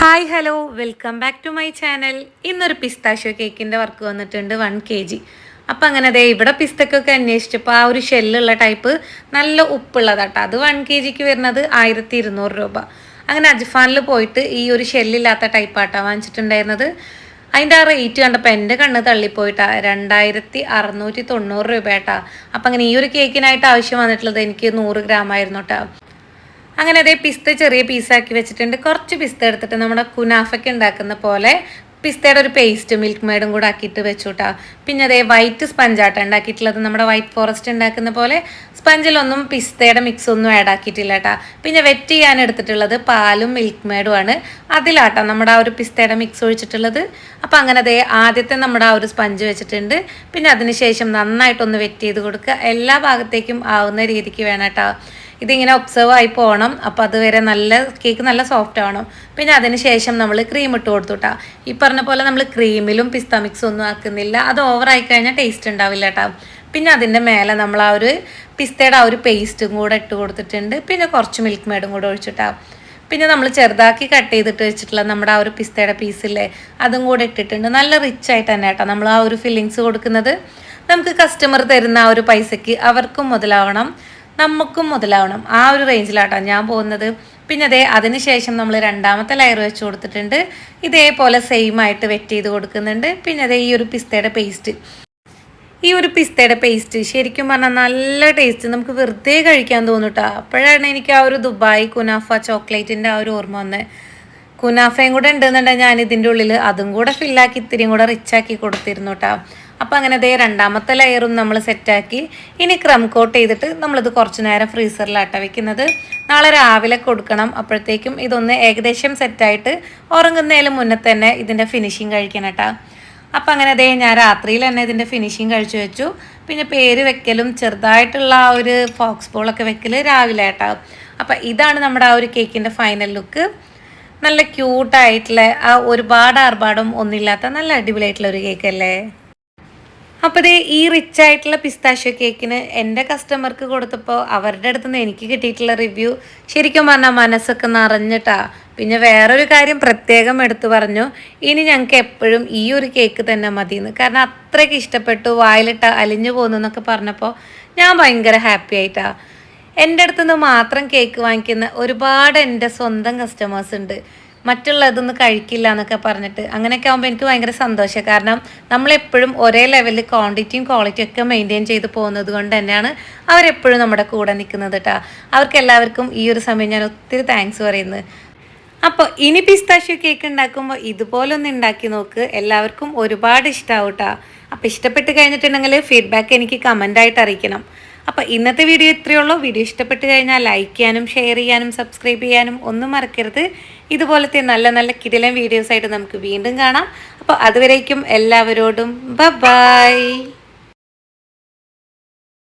Hi hello. Welcome back to my channel. ഇന്നൊരു pistachio കേക്കിന്റെ work വന്നിട്ടുണ്ട് വൺ കെ ജി. അപ്പം അങ്ങനെ അതെ ഇവിടെ പിസ്തക്കൊക്കെ അന്വേഷിച്ചപ്പോൾ ആ ഒരു ഷെല്ലുള്ള ടൈപ്പ് നല്ല ഉപ്പുള്ളതാട്ടോ. അത് വൺ കെ ജിക്ക് വരുന്നത് ആയിരത്തി ഇരുന്നൂറ് രൂപ. അങ്ങനെ അജ്ഫാനിൽ പോയിട്ട് ഈ ഒരു ഷെല്ലില്ലാത്ത ടൈപ്പാട്ടാണ് വാങ്ങിച്ചിട്ടുണ്ടായിരുന്നത്. അതിന്റെ ആ റേറ്റ് കണ്ടപ്പോൾ എന്റെ കണ്ണ് തള്ളിപ്പോയിട്ടാ. രണ്ടായിരത്തി അറുന്നൂറ്റി തൊണ്ണൂറ് രൂപ കേട്ടാ അപ്പം അങ്ങനെ ഈ ഒരു കേക്കിനായിട്ട് ആവശ്യം വന്നിട്ടുള്ളത് എനിക്ക് നൂറ് ഗ്രാം ആയിരുന്നു കേട്ടോ അങ്ങനെ അതേ പിസ്ത ചെറിയ പീസാക്കി വെച്ചിട്ടുണ്ട്. കുറച്ച് പിസ്ത എടുത്തിട്ട് നമ്മുടെ കുനാഫയ്ക്ക് ഉണ്ടാക്കുന്ന പോലെ പിസ്തയുടെ ഒരു പേസ്റ്റ് മിൽക്ക് മേഡും കൂടെ ആക്കിയിട്ട് വെച്ചുട്ടാ. പിന്നെ അതേ വൈറ്റ് സ്പഞ്ചാട്ടം ഉണ്ടാക്കിയിട്ടുള്ളത്. നമ്മുടെ വൈറ്റ് ഫോറസ്റ്റ് ഉണ്ടാക്കുന്ന പോലെ സ്പഞ്ചിലൊന്നും പിസ്തയുടെ മിക്സ് ഒന്നും ആഡ് ആക്കിയിട്ടില്ല കേട്ടാ പിന്നെ വെറ്റ് ചെയ്യാൻ എടുത്തിട്ടുള്ളത് പാലും മിൽക്ക് മേഡും ആണ്. അതിലാട്ടാ നമ്മുടെ ആ ഒരു പിസ്തയുടെ മിക്സ് ഒഴിച്ചിട്ടുള്ളത്. അപ്പം അങ്ങനെ അതേ ആദ്യത്തെ നമ്മുടെ ആ ഒരു സ്പഞ്ച് വെച്ചിട്ടുണ്ട്. പിന്നെ അതിനുശേഷം നന്നായിട്ടൊന്ന് വെറ്റ് ചെയ്ത് കൊടുക്കുക. എല്ലാ ഭാഗത്തേക്കും ആവുന്ന രീതിക്ക് വേണം കേട്ടോ ഇതിങ്ങനെ ഒബ്സർവ് ആയി പോകണം അപ്പോൾ അതുവരെ നല്ല കേക്ക് നല്ല സോഫ്റ്റ് ആവണം. പിന്നെ അതിന് ശേഷം നമ്മൾ ക്രീം ഇട്ട് കൊടുത്തുട്ടാ. ഈ പറഞ്ഞ പോലെ നമ്മൾ ക്രീമിലും പിസ്ത മിക്സും ഒന്നും ആക്കുന്നില്ല. അത് ഓവറായി കഴിഞ്ഞാൽ ടേസ്റ്റ് ഉണ്ടാവില്ല കേട്ടോ പിന്നെ അതിന്റെ മേലെ നമ്മൾ ആ ഒരു പിസ്തയുടെ ആ ഒരു പേസ്റ്റും കൂടെ ഇട്ട് കൊടുത്തിട്ടുണ്ട്. പിന്നെ കുറച്ച് മിൽക്ക് മേഡും കൂടെ ഒഴിച്ചിട്ടാ. പിന്നെ നമ്മൾ ചെറുതാക്കി കട്ട് ചെയ്തിട്ട് വെച്ചിട്ടുള്ള നമ്മുടെ ആ ഒരു പിസ്തയുടെ പീസില്ലേ അതും കൂടെ ഇട്ടിട്ടുണ്ട്. നല്ല റിച്ച് ആയിട്ട് തന്നെ കേട്ടോ നമ്മൾ ആ ഒരു ഫില്ലിങ്സ് കൊടുക്കുന്നത്. നമുക്ക് കസ്റ്റമർ തരുന്ന ആ ഒരു പൈസയ്ക്ക് അവർക്കും മുതലാവണം. നമുക്കും മുതലാവണം. ആ ഒരു റേഞ്ചിലാട്ടോ ഞാൻ പോകുന്നത്. പിന്നെ അതേ അതിനുശേഷം നമ്മൾ രണ്ടാമത്തെ ലെയർ വെച്ച് കൊടുത്തിട്ടുണ്ട്. ഇതേപോലെ സെയിം ആയിട്ട് വെറ്റ് ചെയ്ത് കൊടുക്കുന്നുണ്ട്. പിന്നെ അതേ ഈ ഒരു പിസ്തയുടെ പേസ്റ്റ് ഈ ഒരു പിസ്തയുടെ പേസ്റ്റ് ശരിക്കും പറഞ്ഞാൽ നല്ല ടേസ്റ്റ് നമുക്ക് വെറുതെ കഴിക്കാൻ തോന്നുട്ടോ. അപ്പോഴാണ് എനിക്ക് ആ ഒരു ദുബായ് കുനാഫ ചോക്ലേറ്റിന്റെ ആ ഒരു ഓർമ്മ വന്നത് കുനാഫയും കൂടെ ഉണ്ടെന്നുണ്ടെങ്കിൽ ഞാൻ ഇതിന്റെ ഉള്ളിൽ അതും കൂടെ ഫില്ലാക്കി ഇത്തിരിയും കൂടെ റിച്ചാക്കി കൊടുത്തിരുന്നു കേട്ടോ അപ്പം അങ്ങനെ ദേ രണ്ടാമത്തെ ലെയറും നമ്മൾ സെറ്റാക്കി. ഇനി ക്രം കോട്ട് ചെയ്തിട്ട് നമ്മളിത് കുറച്ച് നേരം ഫ്രീസറിലാട്ട വെക്കുന്നത്. നാളെ രാവിലെ കൊടുക്കണം. അപ്പോഴത്തേക്കും ഇതൊന്ന് ഏകദേശം സെറ്റായിട്ട് ഉറങ്ങുന്നതിന് മുന്നേ തന്നെ ഇതിന്റെ ഫിനിഷിങ് കഴിക്കണം കേട്ടോ അപ്പം അങ്ങനെ അതേ ഞാൻ രാത്രിയിൽ തന്നെ ഇതിന്റെ ഫിനിഷിങ് കഴിച്ചു വെച്ചു. പിന്നെ പേര് വെക്കലും ചെറുതായിട്ടുള്ള ആ ഒരു ഫോക്സ് ബോളൊക്കെ വെക്കൽ രാവിലെ ആട്ടോ അപ്പം ഇതാണ് നമ്മുടെ ആ ഒരു കേക്കിന്റെ ഫൈനൽ ലുക്ക് നല്ല ക്യൂട്ടായിട്ടുള്ള ആ ഒരുപാട് ആർഭാടം ഒന്നുമില്ലാത്ത നല്ല അടിപൊളിയായിട്ടുള്ള ഒരു കേക്ക് അല്ലേ? അപ്പോൾ ദേ ഈ റിച്ച് ആയിട്ടുള്ള പിസ്താഷ്യോ കേക്കിന് എന്റെ കസ്റ്റമർക്ക് കൊടുത്തപ്പോൾ അവരുടെ അടുത്ത് നിന്ന് എനിക്ക് കിട്ടിയിട്ടുള്ള റിവ്യൂ ശരിക്കും പറഞ്ഞാൽ മനസ്സൊക്കെ നിറഞ്ഞിട്ടാ. പിന്നെ വേറൊരു കാര്യം പ്രത്യേകം എടുത്തു പറഞ്ഞു. ഇനി ഞങ്ങൾക്ക് എപ്പോഴും ഈ ഒരു കേക്ക് തന്നെ മതിയെന്ന്. കാരണം അത്രയ്ക്ക് ഇഷ്ടപ്പെട്ടു വായിലിട്ട് അലിഞ്ഞു പോകുന്നു എന്നൊക്കെ പറഞ്ഞപ്പോൾ ഞാൻ ഭയങ്കര ഹാപ്പി ആയിട്ടാ. എന്റെ അടുത്തുനിന്ന് മാത്രം കേക്ക് വാങ്ങിക്കുന്ന ഒരുപാട് എന്റെ സ്വന്തം കസ്റ്റമേഴ്സ് ഉണ്ട്. മറ്റുള്ളതൊന്നും കഴിക്കില്ല എന്നൊക്കെ പറഞ്ഞിട്ട് അങ്ങനെയൊക്കെ ആകുമ്പോൾ എനിക്ക് ഭയങ്കര സന്തോഷം. കാരണം നമ്മളെപ്പോഴും ഒരേ ലെവലിൽ ക്വാണ്ടിറ്റിയും ക്വാളിറ്റിയും ഒക്കെ മെയിന്റെയിൻ ചെയ്ത് പോകുന്നത് കൊണ്ട് തന്നെയാണ് അവരെപ്പോഴും നമ്മുടെ കൂടെ നിൽക്കുന്നത് കേട്ടോ അവർക്ക് എല്ലാവർക്കും ഈ ഒരു സമയം ഞാൻ ഒത്തിരി താങ്ക്സ് പറയുന്നത് അപ്പോൾ ഇനി പിസ്താഷ്യൂ കേക്ക് ഉണ്ടാക്കുമ്പോൾ ഇതുപോലൊന്ന് ഉണ്ടാക്കി നോക്ക്. എല്ലാവർക്കും ഒരുപാട് ഇഷ്ടമാവും കേട്ടോ അപ്പോൾ ഇഷ്ടപ്പെട്ട് കഴിഞ്ഞിട്ടുണ്ടെങ്കിൽ ഫീഡ്ബാക്ക് എനിക്ക് കമന്റായിട്ട് അറിയിക്കണം. അപ്പോൾ ഇന്നത്തെ വീഡിയോ ഇത്രയേ ഉള്ളൂ. വീഡിയോ ഇഷ്ടപ്പെട്ട് കഴിഞ്ഞാൽ ലൈക്ക് ചെയ്യാനും ഷെയർ ചെയ്യാനും സബ്സ്ക്രൈബ് ചെയ്യാനും ഒന്നും മറക്കരുത്. ഇതുപോലത്തെ നല്ല നല്ല കിടിലൻ വീഡിയോസായിട്ട് നമുക്ക് വീണ്ടും കാണാം. അപ്പോൾ അതുവരേക്കും എല്ലാവരോടും ബ ബായ്